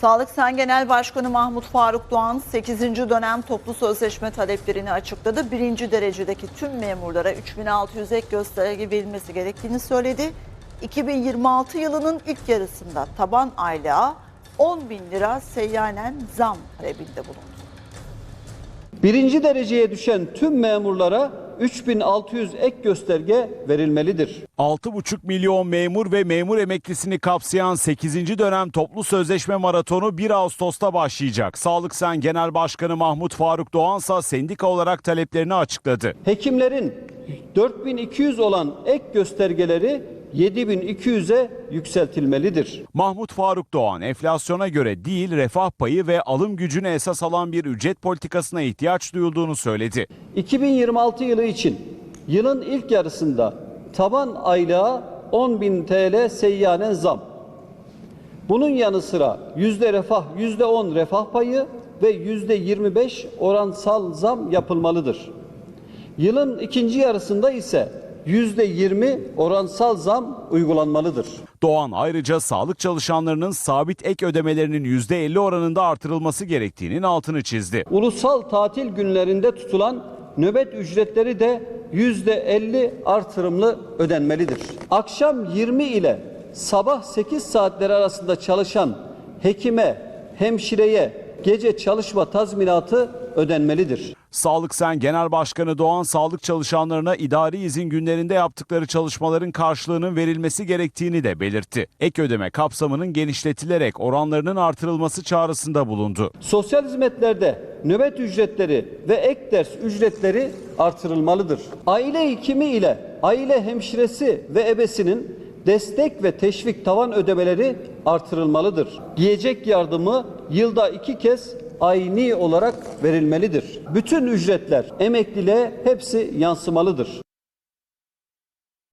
Sağlık Sen Genel Başkanı Mahmut Faruk Doğan 8. dönem toplu sözleşme taleplerini açıkladı. Birinci derecedeki tüm memurlara 3600 ek gösterge verilmesi gerektiğini söyledi. 2026 yılının ilk yarısında taban aylığa 10 bin lira seyyanen zam talebinde bulundu. Birinci dereceye düşen tüm memurlara 3600 ek gösterge verilmelidir. 6,5 milyon memur ve memur emeklisini kapsayan 8. dönem toplu sözleşme maratonu 1 Ağustos'ta başlayacak. Sağlık Sen Genel Başkanı Mahmut Faruk Doğansa sendika olarak taleplerini açıkladı. Hekimlerin 4200 olan ek göstergeleri 7200'e yükseltilmelidir. Mahmut Faruk Doğan enflasyona göre değil refah payı ve alım gücünü esas alan bir ücret politikasına ihtiyaç duyulduğunu söyledi. 2026 yılı için yılın ilk yarısında taban aylığa 10.000 TL seyyanen zam. Bunun yanı sıra yüzde refah, yüzde 10 refah payı ve yüzde 25 oransal zam yapılmalıdır. Yılın ikinci yarısında ise 20 oransal zam uygulanmalıdır. Doğan ayrıca sağlık çalışanlarının sabit ek ödemelerinin %50 oranında artırılması gerektiğinin altını çizdi. Ulusal tatil günlerinde tutulan nöbet ücretleri de yüzde 50 artırımlı ödenmelidir. Akşam 20 ile sabah 8 saatleri arasında çalışan hekime, hemşireye gece çalışma tazminatı ödenmelidir. Sağlık Sen Genel Başkanı Doğan sağlık çalışanlarına idari izin günlerinde yaptıkları çalışmaların karşılığının verilmesi gerektiğini de belirtti. Ek ödeme kapsamının genişletilerek oranlarının artırılması çağrısında bulundu. Sosyal hizmetlerde nöbet ücretleri ve ek ders ücretleri artırılmalıdır. Aile hekimi ile aile hemşiresi ve ebesinin destek ve teşvik tavan ödemeleri artırılmalıdır. Yiyecek yardımı yılda iki kez ayni olarak verilmelidir. Bütün ücretler emekliliğe hepsi yansımalıdır.